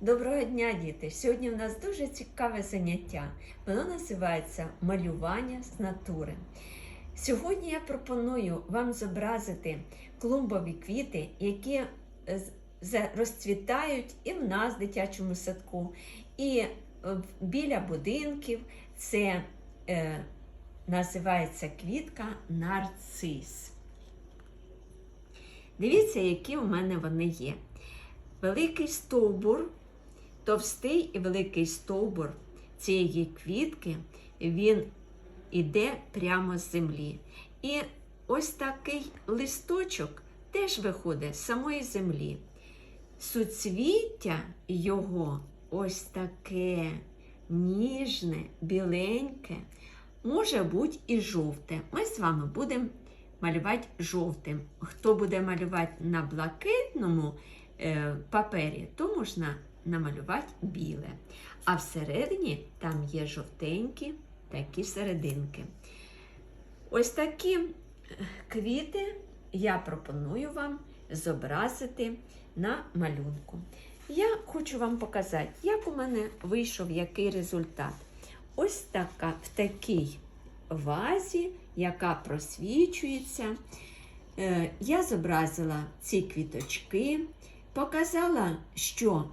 Доброго дня, діти! Сьогодні у нас дуже цікаве заняття. Воно називається малювання з натури. Сьогодні я пропоную вам зобразити клумбові квіти, які е, розцвітають і в нас в дитячому садку, і е, біля будинків. Це е, називається квітка нарцис. Дивіться, які у мене вони є. Великий стовбур, товстий і великий стовбур цієї квітки, він іде прямо з землі. І ось такий листочок теж виходить з самої землі. Суцвіття його ось таке ніжне, біленьке, може бути і жовте. Ми з вами будемо малювати жовтим. Хто буде малювати на блакитному е, папері, то можна намалювати біле. А всередині там є жовтенькі такі серединки. Ось такі е, квіти я пропоную вам зобразити на малюнку. Я хочу вам показати, як у мене вийшов який результат. Ось така в такій вазі, яка просвічується. Е, Я зобразила ці квіточки, показала, що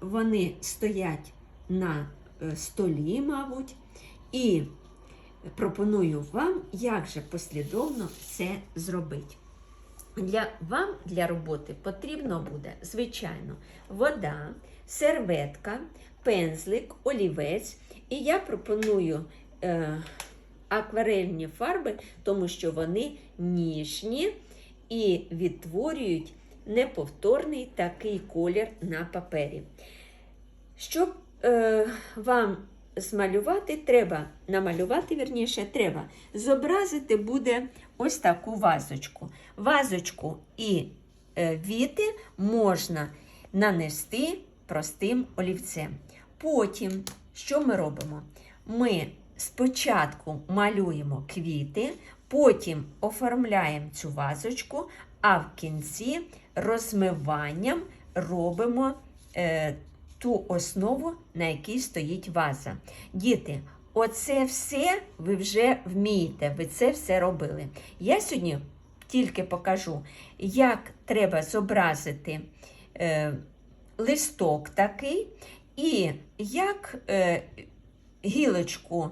вони стоять на е, столі, мабуть, і пропоную вам, як же послідовно це зробити. Для вам для роботи потрібно буде, звичайно, вода, серветка, пензлик, олівець. І я пропоную е, акварельні фарби, тому що вони ніжні і відтворюють неповторний такий колір на папері. Щоб е, вам змалювати, треба намалювати, вірніше, треба зобразити буде ось таку вазочку. Вазочку і е, віти можна нанести простим олівцем. Потім, що ми робимо? Ми спочатку малюємо квіти, потім оформляємо цю вазочку, а в кінці розмиванням робимо е, ту основу, на якій стоїть ваза. Діти, оце все ви вже вмієте, ви це все робили. Я сьогодні тільки покажу, як треба зобразити е, листок такий, і як е, гілочку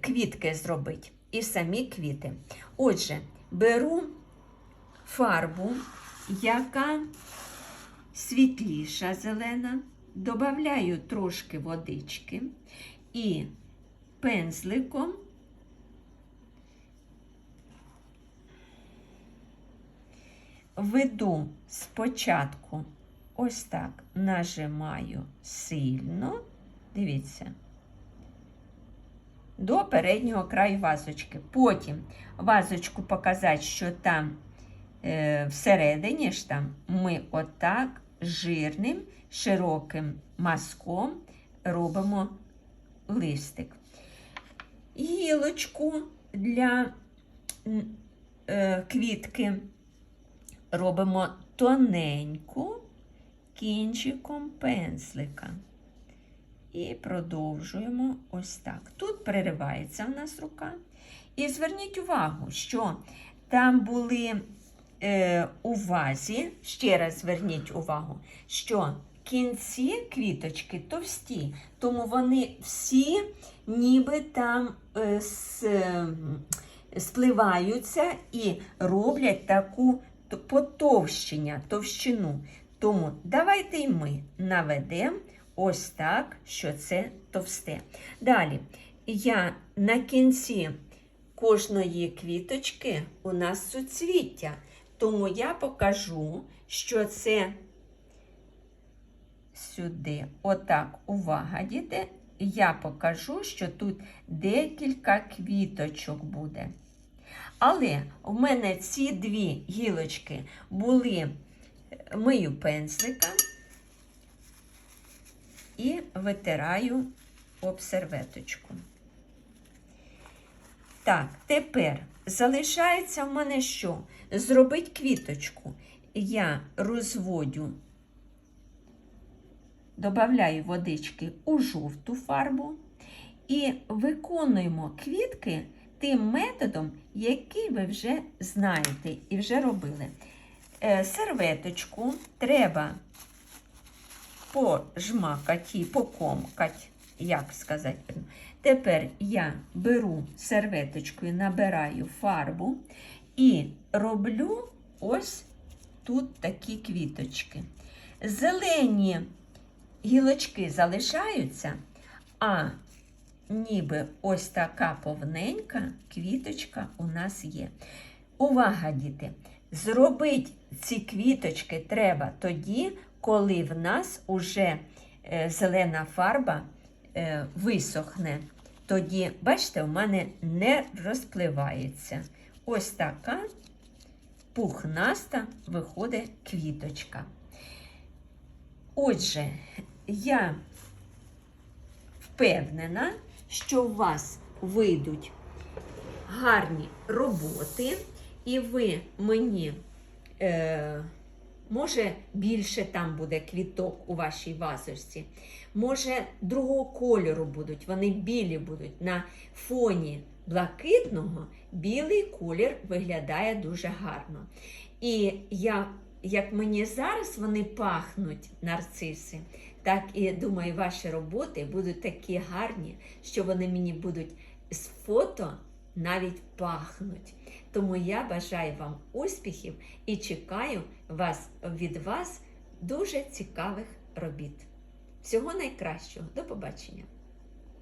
квітки зробити, і самі квіти. Отже, беру фарбу, яка світліша зелена, додаю трошки водички і пензликом веду спочатку ось так нажимаю сильно, дивіться, до переднього краю вазочки. Потім вазочку показати, що там всередині ж там ми отак жирним, широким мазком робимо листик. Гілочку для е, квітки робимо тоненьку кінчиком пензлика. І продовжуємо ось так. Тут переривається в нас рука. І зверніть увагу, що там були е, у вазі, ще раз зверніть увагу, що кінці квіточки товсті, тому вони всі ніби там е, с, е, спливаються і роблять таку потовщення, товщину. Тому давайте й ми наведемо ось так, що це товсте. Далі я на кінці кожної квіточки у нас суцвіття, тому я покажу, що це сюди, отак, увага, діти, я покажу, що тут декілька квіточок буде. Але в мене ці дві гілочки були мию пензлика і витираю об серветочку. Так, тепер залишається в мене що? Зробити квіточку. Я розводю додаю водички у жовту фарбу і виконуємо квітки тим методом, який ви вже знаєте і вже робили. Е, серветочку треба пожмакати, покомкати, як сказати. Тепер я беру серветочкою, набираю фарбу і роблю ось тут такі квіточки. Зелені гілочки залишаються, а ніби ось така повненька квіточка у нас є. Увага, діти! Зробити ці квіточки треба тоді, коли в нас уже е, зелена фарба е, висохне. Тоді, бачите, у мене не розпливається. Ось така пухнаста виходить квіточка. Отже, я впевнена, що у вас вийдуть гарні роботи, і ви мені, е, може, більше там буде квіток у вашій вазочці, може, другого кольору будуть, вони білі будуть. На фоні блакитного білий колір виглядає дуже гарно. І я, як мені зараз вони пахнуть, нарциси, так і думаю, ваші роботи будуть такі гарні, що вони мені будуть з фото навіть пахнуть. Тому я бажаю вам успіхів і чекаю вас від вас дуже цікавих робіт. Всього найкращого. До побачення!